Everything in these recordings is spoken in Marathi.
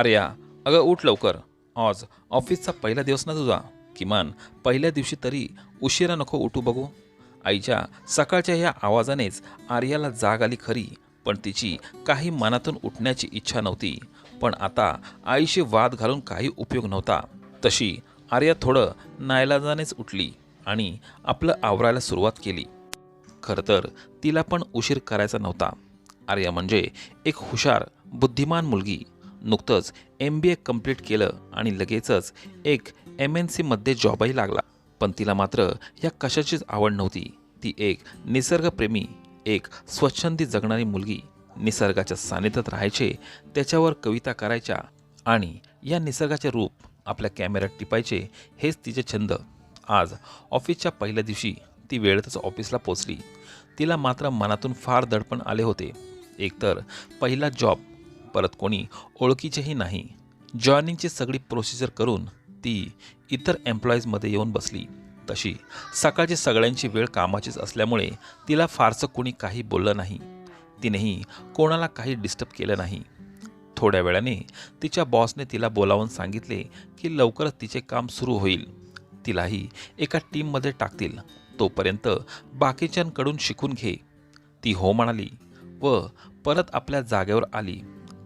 आर्या अगं उठ लवकर. आज ऑफिसचा पहिला दिवस ना तुझा. किमान पहिल्या दिवशी तरी उशिरा नको उठू बघू. आईच्या सकाळच्या ह्या आवाजानेच आर्याला जाग आली खरी पण तिची काही मनातून उठण्याची इच्छा नव्हती. पण आता आईशी वाद घालून काही उपयोग नव्हता. तशी आर्या थोडं नायलाजानेच उठली आणि आपलं आवरायला सुरुवात केली. खरं तर तिला पण उशीर करायचा नव्हता. आर्या म्हणजे एक हुशार बुद्धिमान मुलगी. नुकतंच एम बी ए कंप्लीट केलं आणि लगेचच एक एम एन सीमध्ये जॉबही लागला. पण तिला मात्र या कशाचीच आवड नव्हती. ती एक निसर्गप्रेमी एक स्वच्छंदी जगणारी मुलगी निसर्गाच्या सानिध्यात राहायचे त्याच्यावर कविता करायच्या आणि या निसर्गाचे रूप आपल्या कॅमेऱ्यात टिपायचे हेच तिचे छंद. आज ऑफिसच्या पहिल्या दिवशी ती वेळेतच ऑफिसला पोचली तिला मात्र मनातून फार दडपण आले होते. एकतर पहिला जॉब परत कोणी ओळखीचेही नाही. जॉईनिंगची सगळी प्रोसिजर करून ती इतर एम्प्लॉईजमध्ये येऊन बसली. तशी सकाळची सगळ्यांची वेळ कामाचीच असल्यामुळे तिला फारसं कोणी काही बोललं नाही. तिनेही कोणाला काही डिस्टर्ब केलं नाही. थोड्या वेळाने तिच्या बॉसने तिला बोलावून सांगितले की लवकरच तिचे काम सुरू होईल. तिलाही एका टीममध्ये टाकतील. तोपर्यंत बाकीच्यांकडून शिकून घे. ती हो म्हणाली व परत आपल्या जागेवर आली.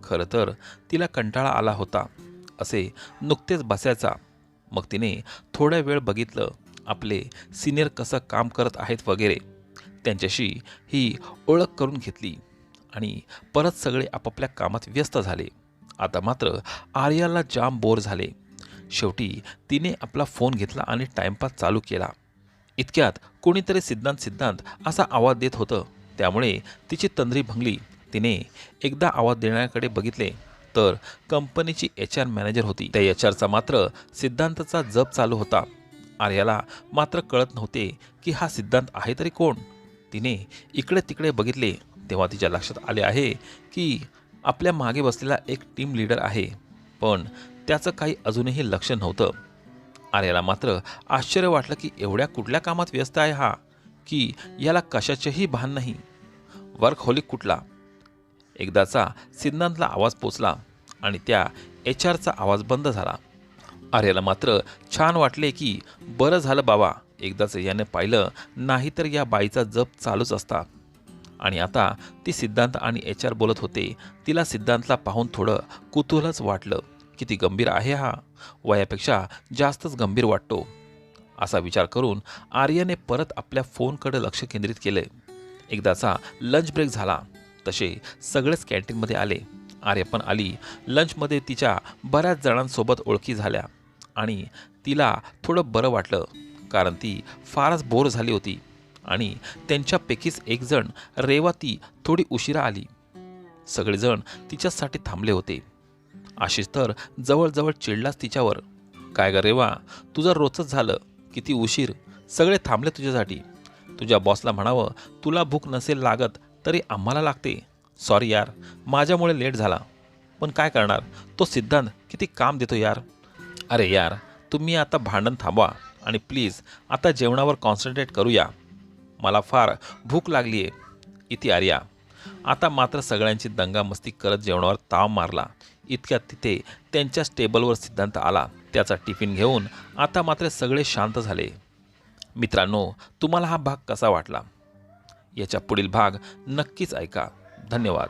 खरं तर तिला कंटाळा आला होता. असे नुकतेच बसायचा. मग तिने थोड्या वेळ बघितलं आपले सिनियर कसं काम करत आहेत वगैरे. त्यांच्याशी ही ओळख करून घेतली आणि परत सगळे आपापल्या कामात व्यस्त झाले. आता मात्र आर्याला जाम बोर झाले. शेवटी तिने आपला फोन घेतला आणि टाइमपास चालू केला. इतक्यात कोणीतरी सिद्धांत सिद्धांत असा आवाज देत होतं. त्यामुळे तिची तंद्री भंगली. तिने एकदा आवाज देण्याकडे बघितले तर कंपनीची एच आर मॅनेजर होती. त्या एच आरचा मात्र सिद्धांतचा जप चालू होता. आर्याला मात्र कळत नव्हते की हा सिद्धांत आहे तरी कोण? तिने इकडे तिकडे बघितले. तेव्हा तिच्या लक्षात आले आहे की आपल्या मागे बसलेला एक टीम लीडर आहे. पण त्याचं काही अजूनही लक्ष नव्हतं. आर्याला मात्र आश्चर्य वाटलं की एवढ्या कुठल्या कामात व्यस्त आहे हा? की याला कशाचेही भान नाही. वर्क होलिक कुठला? एकदाचा सिद्धांतला आवाज पोचला आणि त्या एच आरचा आवाज बंद झाला. आर्याला मात्र छान वाटले की बरं झालं बाबा एकदाच याने पाहिलं नाहीतर या बाईचा जप चालूच असता. आणि आता ती सिद्धांत आणि एच आर बोलत होते. तिला सिद्धांतला पाहून थोडं कुतूहलच वाटलं. किती गंभीर आहे हा. वयापेक्षा जास्तच गंभीर वाटतो. असा विचार करून आर्याने परत आपल्या फोनकडे लक्ष केंद्रित केले. एकदाचा लंच ब्रेक झाला. तसे सगळेच कॅन्टीनमध्ये आले. आर्य पण आली. लंचमध्ये तिच्या बऱ्याच जणांसोबत ओळखी झाल्या आणि तिला थोडं बरं वाटलं कारण ती फारच बोर झाली होती आणि त्यांच्यापैकीच एकजण रेवा ती थोडी उशिरा आली. सगळेजण तिच्यासाठी थांबले होते. आशिष तर जवळजवळ चिडलाच तिच्यावर. काय ग रेवा तुझं रोजच झालं किती उशीर. सगळे थांबले तुझ्यासाठी. तुझ्या बॉसला म्हणावं तुला भूक नसेल लागत तरी आम्हाला लागते. सॉरी यार माझ्यामुळे लेट झाला. पण काय करणार? तो सिद्धांत किती काम देतो यार. अरे यार तुम्ही आता भांडण थांबवा आणि प्लीज आता जेवणावर कॉन्सन्ट्रेट करूया. मला फार भूक लागली आहे. इथे आर्या आता मात्र सगळ्यांची दंगामस्ती करत जेवणावर ताव मारला. इतक्यात तिथे त्यांच्याच टेबलवर सिद्धांत आला. त्याचा टिफिन घेऊन आता मात्र सगळे शांत झाले. मित्रांनो तुम्हाला हा भाग कसा वाटला? याच्या पुढील भाग नक्कीच ऐका. धन्यवाद.